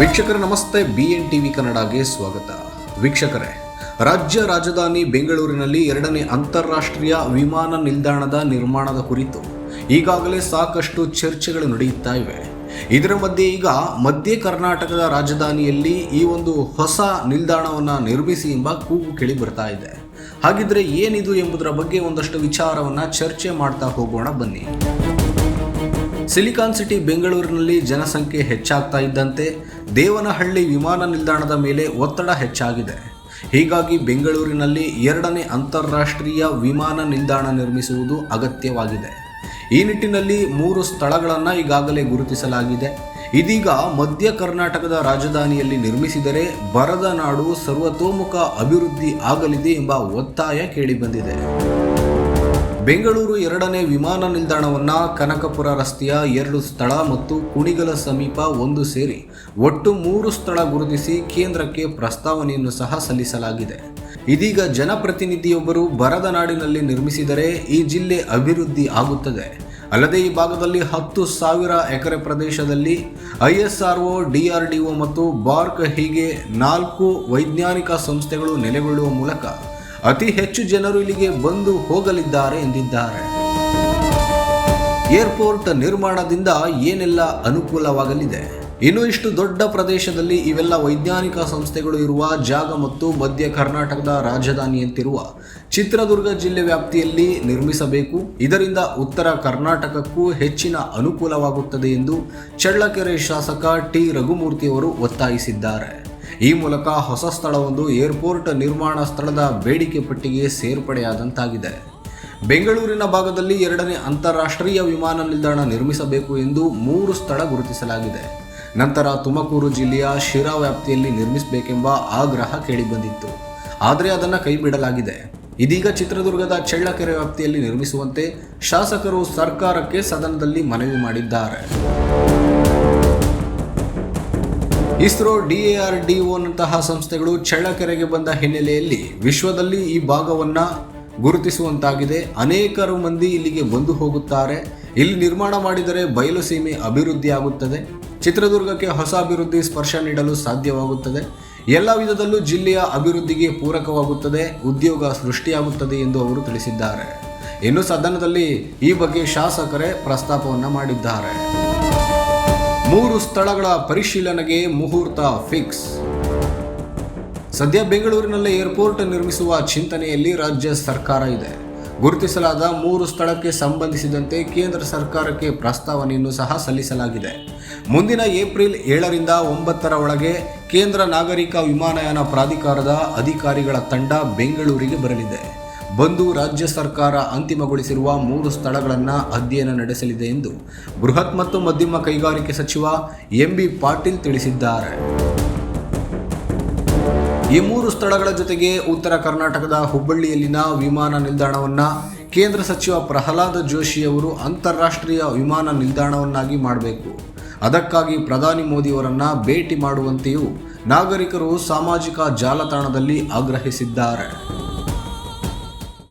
ವೀಕ್ಷಕರೇ, ನಮಸ್ತೆ. B N TV ಕನ್ನಡಗೆ ಸ್ವಾಗತ. ವೀಕ್ಷಕರೇ, ರಾಜ್ಯ ರಾಜಧಾನಿ ಬೆಂಗಳೂರಿನಲ್ಲಿ ಎರಡನೇ ಅಂತಾರಾಷ್ಟ್ರೀಯ ವಿಮಾನ ನಿಲ್ದಾಣದ ನಿರ್ಮಾಣದ ಕುರಿತು ಈಗಾಗಲೇ ಸಾಕಷ್ಟು ಚರ್ಚೆಗಳು ನಡೆಯುತ್ತಾ ಇವೆ. ಇದರ ಮಧ್ಯೆ ಈಗ ಮಧ್ಯ ಕರ್ನಾಟಕದ ರಾಜಧಾನಿಯಲ್ಲಿ ಈ ಒಂದು ಹೊಸ ನಿಲ್ದಾಣವನ್ನು ನಿರ್ಮಿಸಿ ಎಂಬ ಕೂಗು ಕೇಳಿ ಬರ್ತಾ ಇದೆ. ಹಾಗಿದ್ರೆ ಏನಿದು ಎಂಬುದರ ಬಗ್ಗೆ ಒಂದಷ್ಟು ವಿಚಾರವನ್ನು ಚರ್ಚೆ ಮಾಡ್ತಾ ಹೋಗೋಣ ಬನ್ನಿ. ಸಿಲಿಕಾನ್ ಸಿಟಿ ಬೆಂಗಳೂರಿನಲ್ಲಿ ಜನಸಂಖ್ಯೆ ಹೆಚ್ಚಾಗ್ತಾ ಇದ್ದಂತೆ ದೇವನಹಳ್ಳಿ ವಿಮಾನ ನಿಲ್ದಾಣದ ಮೇಲೆ ಒತ್ತಡ ಹೆಚ್ಚಾಗಿದೆ. ಹೀಗಾಗಿ ಬೆಂಗಳೂರಿನಲ್ಲಿ ಎರಡನೇ ಅಂತಾರಾಷ್ಟ್ರೀಯ ವಿಮಾನ ನಿಲ್ದಾಣ ನಿರ್ಮಿಸುವುದು ಅಗತ್ಯವಾಗಿದೆ. ಈ ನಿಟ್ಟಿನಲ್ಲಿ ಮೂರು ಸ್ಥಳಗಳನ್ನು ಈಗಾಗಲೇ ಗುರುತಿಸಲಾಗಿದೆ. ಇದೀಗ ಮಧ್ಯ ಕರ್ನಾಟಕದ ರಾಜಧಾನಿಯಲ್ಲಿ ನಿರ್ಮಿಸಿದರೆ ಬರದ ನಾಡು ಸರ್ವತೋಮುಖ ಅಭಿವೃದ್ಧಿ ಆಗಲಿದೆ ಎಂಬ ಒತ್ತಾಯ ಕೇಳಿಬಂದಿದೆ. ಬೆಂಗಳೂರು ಎರಡನೇ ವಿಮಾನ ನಿಲ್ದಾಣವನ್ನು ಕನಕಪುರ ರಸ್ತೆಯ ಎರಡು ಸ್ಥಳ ಮತ್ತು ಕುಣಿಗಲ ಸಮೀಪ ಒಂದು ಸೇರಿ ಒಟ್ಟು ಮೂರು ಸ್ಥಳ ಗುರುತಿಸಿ ಕೇಂದ್ರಕ್ಕೆ ಪ್ರಸ್ತಾವನೆಯನ್ನು ಸಹ ಸಲ್ಲಿಸಲಾಗಿದೆ. ಇದೀಗ ಜನಪ್ರತಿನಿಧಿಯೊಬ್ಬರು ಬರದ ನಾಡಿನಲ್ಲಿ ನಿರ್ಮಿಸಿದರೆ ಈ ಜಿಲ್ಲೆ ಅಭಿವೃದ್ಧಿ ಆಗುತ್ತದೆ. ಅಲ್ಲದೆ ಈ ಭಾಗದಲ್ಲಿ ಹತ್ತು ಸಾವಿರ ಎಕರೆ ಪ್ರದೇಶದಲ್ಲಿ ಐಎಸ್ಆರ್ಒ, ಡಿಆರ್ಡಿಒ ಮತ್ತು ಬಾರ್ಕ್ ಹೀಗೆ ನಾಲ್ಕು ವೈಜ್ಞಾನಿಕ ಸಂಸ್ಥೆಗಳು ನೆಲೆಗೊಳ್ಳುವ ಮೂಲಕ ಅತಿ ಹೆಚ್ಚು ಜನರು ಇಲ್ಲಿಗೆ ಬಂದು ಹೋಗಲಿದ್ದಾರೆ ಎಂದಿದ್ದಾರೆ. ಏರ್ಪೋರ್ಟ್ ನಿರ್ಮಾಣದಿಂದ ಏನೆಲ್ಲ ಅನುಕೂಲವಾಗಲಿದೆ? ಇನ್ನು ಇಷ್ಟು ದೊಡ್ಡ ಪ್ರದೇಶದಲ್ಲಿ ಇವೆಲ್ಲ ವೈಜ್ಞಾನಿಕ ಸಂಸ್ಥೆಗಳು ಇರುವ ಜಾಗ ಮತ್ತು ಮಧ್ಯ ಕರ್ನಾಟಕದ ರಾಜಧಾನಿಯಂತಿರುವ ಚಿತ್ರದುರ್ಗ ಜಿಲ್ಲೆ ವ್ಯಾಪ್ತಿಯಲ್ಲಿ ನಿರ್ಮಿಸಬೇಕು. ಇದರಿಂದ ಉತ್ತರ ಕರ್ನಾಟಕಕ್ಕೂ ಹೆಚ್ಚಿನ ಅನುಕೂಲವಾಗುತ್ತದೆ ಎಂದು ಚಳ್ಳಕೆರೆ ಶಾಸಕ ಟಿ. ರಘುಮೂರ್ತಿಯವರು ಒತ್ತಾಯಿಸಿದ್ದಾರೆ. ಈ ಮೂಲಕ ಹೊಸ ಸ್ಥಳವೊಂದು ಏರ್ಪೋರ್ಟ್ ನಿರ್ಮಾಣ ಸ್ಥಳದ ಬೇಡಿಕೆ ಪಟ್ಟಿಗೆ ಸೇರ್ಪಡೆಯಾದಂತಾಗಿದೆ. ಬೆಂಗಳೂರಿನ ಭಾಗದಲ್ಲಿ ಎರಡನೇ ಅಂತಾರಾಷ್ಟ್ರೀಯ ವಿಮಾನ ನಿಲ್ದಾಣ ನಿರ್ಮಿಸಬೇಕು ಎಂದು ಮೂರು ಸ್ಥಳ ಗುರುತಿಸಲಾಗಿದೆ. ನಂತರ ತುಮಕೂರು ಜಿಲ್ಲೆಯ ಶಿರಾ ವ್ಯಾಪ್ತಿಯಲ್ಲಿ ನಿರ್ಮಿಸಬೇಕೆಂಬ ಆಗ್ರಹ ಕೇಳಿಬಂದಿತ್ತು. ಆದರೆ ಅದನ್ನು ಕೈಬಿಡಲಾಗಿದೆ. ಇದೀಗ ಚಿತ್ರದುರ್ಗದ ಚಳ್ಳಕೆರೆ ವ್ಯಾಪ್ತಿಯಲ್ಲಿ ನಿರ್ಮಿಸುವಂತೆ ಶಾಸಕರು ಸರ್ಕಾರಕ್ಕೆ ಸದನದಲ್ಲಿ ಮನವಿ ಮಾಡಿದ್ದಾರೆ. ಇಸ್ರೋ ಡಿಎಆರ್ಡಿಒನಂತಹ ಸಂಸ್ಥೆಗಳು ಚಳ್ಳಕೆರೆಗೆ ಬಂದ ಹಿನ್ನೆಲೆಯಲ್ಲಿ ವಿಶ್ವದಲ್ಲಿ ಈ ಭಾಗವನ್ನು ಗುರುತಿಸುವಂತಾಗಿದೆ. ಅನೇಕರು ಮಂದಿ ಇಲ್ಲಿಗೆ ಬಂದು ಹೋಗುತ್ತಾರೆ. ಇಲ್ಲಿ ನಿರ್ಮಾಣ ಮಾಡಿದರೆ ಬಯಲು ಸೀಮೆ ಅಭಿವೃದ್ಧಿ ಆಗುತ್ತದೆ ಚಿತ್ರದುರ್ಗಕ್ಕೆ ಹೊಸ ಅಭಿವೃದ್ಧಿ ಸ್ಪರ್ಶ ನೀಡಲು ಸಾಧ್ಯವಾಗುತ್ತದೆ. ಎಲ್ಲ ವಿಧದಲ್ಲೂ ಜಿಲ್ಲೆಯ ಅಭಿವೃದ್ಧಿಗೆ ಪೂರಕವಾಗುತ್ತದೆ. ಉದ್ಯೋಗ ಸೃಷ್ಟಿಯಾಗುತ್ತದೆ ಎಂದು ಅವರು ತಿಳಿಸಿದ್ದಾರೆ. ಇನ್ನು ಸದನದಲ್ಲಿ ಈ ಬಗ್ಗೆ ಶಾಸಕರೇ ಪ್ರಸ್ತಾಪವನ್ನು ಮಾಡಿದ್ದಾರೆ. ಮೂರು ಸ್ಥಳಗಳ ಪರಿಶೀಲನೆಗೆ ಮುಹೂರ್ತ ಫಿಕ್ಸ್. ಸದ್ಯ ಬೆಂಗಳೂರಿನಲ್ಲಿ ಏರ್ಪೋರ್ಟ್ ನಿರ್ಮಿಸುವ ಚಿಂತನೆಯಲ್ಲಿ ರಾಜ್ಯ ಸರ್ಕಾರ ಇದೆ. ಗುರುತಿಸಲಾದ ಮೂರು ಸ್ಥಳಕ್ಕೆ ಸಂಬಂಧಿಸಿದಂತೆ ಕೇಂದ್ರ ಸರ್ಕಾರಕ್ಕೆ ಪ್ರಸ್ತಾವನೆಯನ್ನು ಸಹ ಸಲ್ಲಿಸಲಾಗಿದೆ. ಮುಂದಿನ ಏಪ್ರಿಲ್ ಏಳರಿಂದ ಒಂಬತ್ತರ ಒಳಗೆ ಕೇಂದ್ರ ನಾಗರಿಕ ವಿಮಾನಯಾನ ಪ್ರಾಧಿಕಾರದ ಅಧಿಕಾರಿಗಳ ತಂಡ ಬೆಂಗಳೂರಿಗೆ ಬರಲಿದೆ. ಬಂದು ರಾಜ್ಯ ಸರ್ಕಾರ ಅಂತಿಮಗೊಳಿಸಿರುವ ಮೂರು ಸ್ಥಳಗಳನ್ನು ಅಧ್ಯಯನ ನಡೆಸಲಿದೆ ಎಂದು ಬೃಹತ್ ಮತ್ತು ಮಧ್ಯಮ ಕೈಗಾರಿಕೆ ಸಚಿವ ಎಂಬಿ ಪಾಟೀಲ್ ತಿಳಿಸಿದ್ದಾರೆ. ಈ ಮೂರು ಸ್ಥಳಗಳ ಜೊತೆಗೆ ಉತ್ತರ ಕರ್ನಾಟಕದ ಹುಬ್ಬಳ್ಳಿಯಲ್ಲಿನ ವಿಮಾನ ನಿಲ್ದಾಣವನ್ನು ಕೇಂದ್ರ ಸಚಿವ ಪ್ರಹ್ಲಾದ ಜೋಶಿ ಅವರು ಅಂತಾರಾಷ್ಟ್ರೀಯ ವಿಮಾನ ನಿಲ್ದಾಣವನ್ನಾಗಿ ಮಾಡಬೇಕು. ಅದಕ್ಕಾಗಿ ಪ್ರಧಾನಿ ಮೋದಿಯವರನ್ನು ಭೇಟಿ ಮಾಡುವಂತೆಯೂ ನಾಗರಿಕರು ಸಾಮಾಜಿಕ ಜಾಲತಾಣದಲ್ಲಿ ಆಗ್ರಹಿಸಿದ್ದಾರೆ.